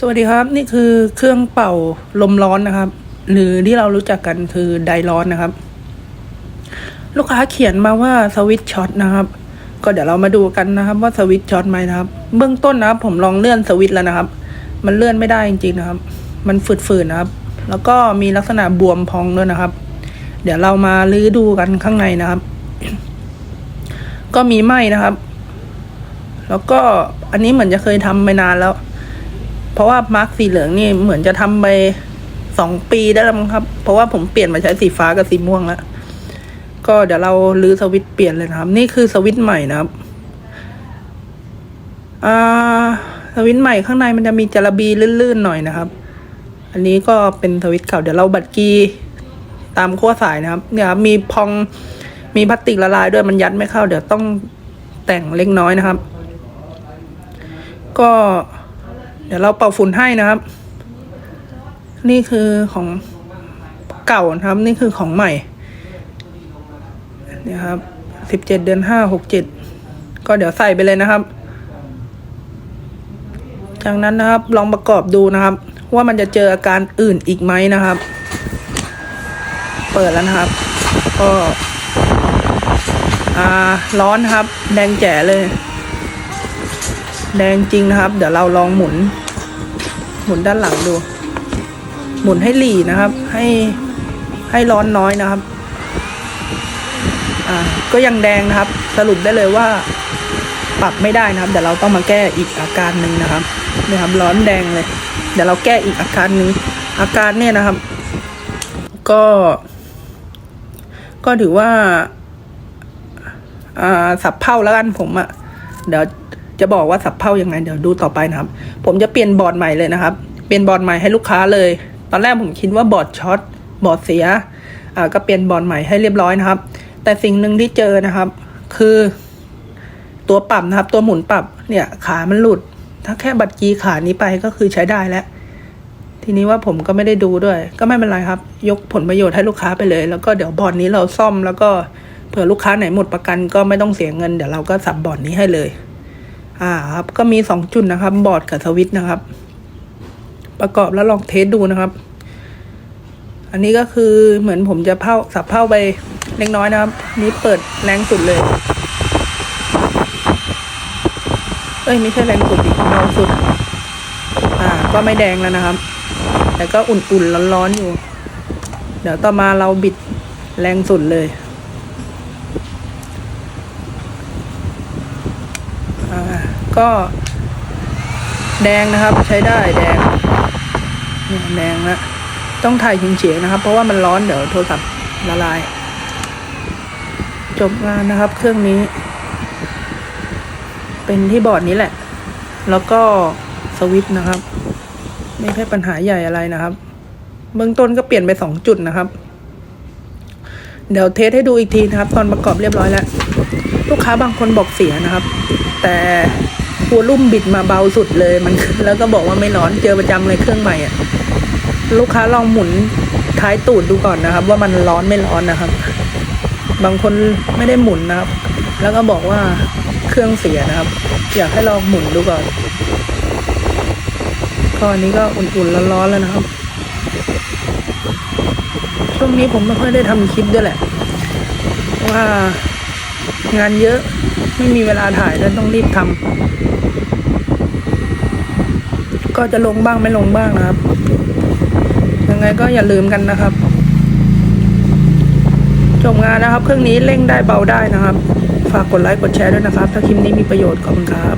สวัสดีครับ นี่คือเครื่องเป่าลมร้อนนะครับ หรือที่เรารู้จักกันคือไดร้อนนะครับ ลูกค้าเขียนมาว่าสวิตช็อตนะครับ ก็เดี๋ยวเรามาดูกันนะครับ ว่าสวิตช็อตไหมนะครับ เบื้องต้นนะครับ ผมลองเลื่อนสวิตแล้วนะครับ มันเลื่อนไม่ได้จริงๆนะครับ มันฝืดๆนะครับ แล้วก็มีลักษณะบวมพองด้วยนะครับ เดี๋ยวเรามาลื้อดูกันข้างในนะครับ ก็มีไหมนะครับ แล้วก็อันนี้เหมือนจะเคยทำไปนานแล้ว เพราะว่ามาร์กสีเหลืองนี่เหมือนจะทำไปสองปีได้แล้วมั้งครับ เพราะว่าผมเปลี่ยนมาใช้สีฟ้ากับสีม่วงแล้วก็เดี๋ยวเราลื้อสวิตช์เปลี่ยนเลยนะครับ นี่คือสวิตช์ใหม่นะครับอ่าสวิตช์ใหม่ข้างในมันจะมีจระบีลื่นๆหน่อยนะครับ อันนี้ก็เป็นสวิตช์เก่าเดี๋ยวเราบัดกีตามขั้วสายนะครับ เนี่ยครับมีพองมีพลาสติกละลายด้วยมันยัดไม่เข้า เดี๋ยวต้องแต่งเล็กน้อยนะครับ ก็ เดี๋ยวเราเป่าฝุ่นให้นะครับ นี่คือของเก่านะครับ นี่คือของใหม่เนี่ยครับสิบเจ็ดเดือนห้าหกเจ็ดก็เดี๋ยวใส่ไปเลยนะครับ จากนั้นนะครับลองประกอบดูนะครับ ว่ามันจะเจออาการอื่นอีกไหมนะครับ เปิดแล้วนะครับ ก็อ่าร้อนครับ แดงแจ๋เลย แดงจริงนะครับ เดี๋ยวเราลองหมุน หมุนด้านหลังดู หมุนให้หลีนะครับ ให้ให้ร้อนน้อยนะครับ อ่า ก็ยังแดงนะครับ สรุปได้เลยว่า ปรับไม่ได้นะครับ เดี๋ยวเราต้องมาแก้อีกอาการหนึ่งนะครับนี่ครับร้อนแดงเลย เดี๋ยวเราแก้อีกอาการหนึ่งอาการเนี่ยนะครับ ก็ ก็ถือว่า อ่า สับเผ่าแล้วกันผมอะเดี๋ยว จะบอกว่าสับเผ่ายังไงเดี๋ยวดูต่อไปนะครับ ผมจะเปลี่ยนบอร์ดใหม่เลยนะครับ เปลี่ยนบอร์ดใหม่ให้ลูกค้าเลย ตอนแรกผมคิดว่าบอร์ดช็อตบอร์ดเสียอ่าก็เปลี่ยนบอร์ดใหม่ให้เรียบร้อยนะครับ แต่สิ่งหนึ่งที่เจอนะครับ คือ ตัวปรับนะครับ ตัวหมุนปรับเนี่ย ขามันหลุด ถ้าแค่บัตรกีขานี้ไปก็คือใช้ได้แล้วทีนี้ว่าผมก็ไม่ได้ดูด้วย ก็ไม่เป็นไรครับ ยกผลประโยชน์ให้ลูกค้าไปเลย แล้วก็เดี๋ยวบอร์ดนี้เราซ่อมแล้วก็เผื่อลูกค้าไหนหมดประกันก็ไม่ต้องเสียเงินเดี๋ยวเราก็สับบอร์ดนี้ให้เลย อ่าครับ ก็มีสองจุดนะครับ บอร์ดกับสวิตช์นะครับ ประกอบแล้วลองเทสดูนะครับ อันนี้ก็คือเหมือนผมจะเผาสับเผาไปเล็กน้อยนะครับ นี้เปิดแรงสุดเลย เอ้ยไม่ใช่แรงสุดดิเบาสุด อ่า ก็ไม่แดงแล้วนะครับ แต่ก็อุ่นๆร้อนๆอยู่ เดี๋ยวต่อมาเราบิดแรงสุดเลย อ่า ก็แดงนะครับใช้ได้แดงเนี่ยแดงละต้องถ่ายเฉียงๆนะครับ เพราะว่ามันร้อนเดี๋ยวโทรศัพท์ละลาย จบงานนะครับ เครื่องนี้ เป็นที่บอร์ดนี้แหละ แล้วก็สวิตช์นะครับ ไม่ใช่ปัญหาใหญ่อะไรนะครับ เบื้องต้นก็เปลี่ยนไปสองจุดนะครับ เดี๋ยวเทสให้ดูอีกทีนะครับ ตอนประกอบเรียบร้อยแล้ว ลูกค้าบางคนบอกเสียนะครับ แต่หัวลุ่มบิดมาเบาสุดเลยมันแล้วก็บอกว่าไม่ร้อนเจอประจำเลยเครื่องใหม่อะลูกค้าลองหมุนท้ายตูดดูก่อนนะครับ ว่ามันร้อนไม่ร้อนนะครับ บางคนไม่ได้หมุนนะครับ แล้วก็บอกว่าเครื่องเสียนะครับ อยากให้ลองหมุนดูก่อนก็อันนี้ก็อุ่นๆร้อนๆแล้วนะครับ ช่วงนี้ผมไม่ค่อยได้ทำคลิปด้วยแหละว่า งานเยอะไม่มีเวลาถ่ายแล้วต้องรีบทำก็จะลงบ้างไม่ลงบ้างนะครับ ยังไงก็อย่าลืมกันนะครับจบงานนะครับ เครื่องนี้เร่งได้เบาได้นะครับ ฝากกดไลค์กดแชร์ด้วยนะครับ ถ้าคลิปนี้มีประโยชน์ขอบคุณครับ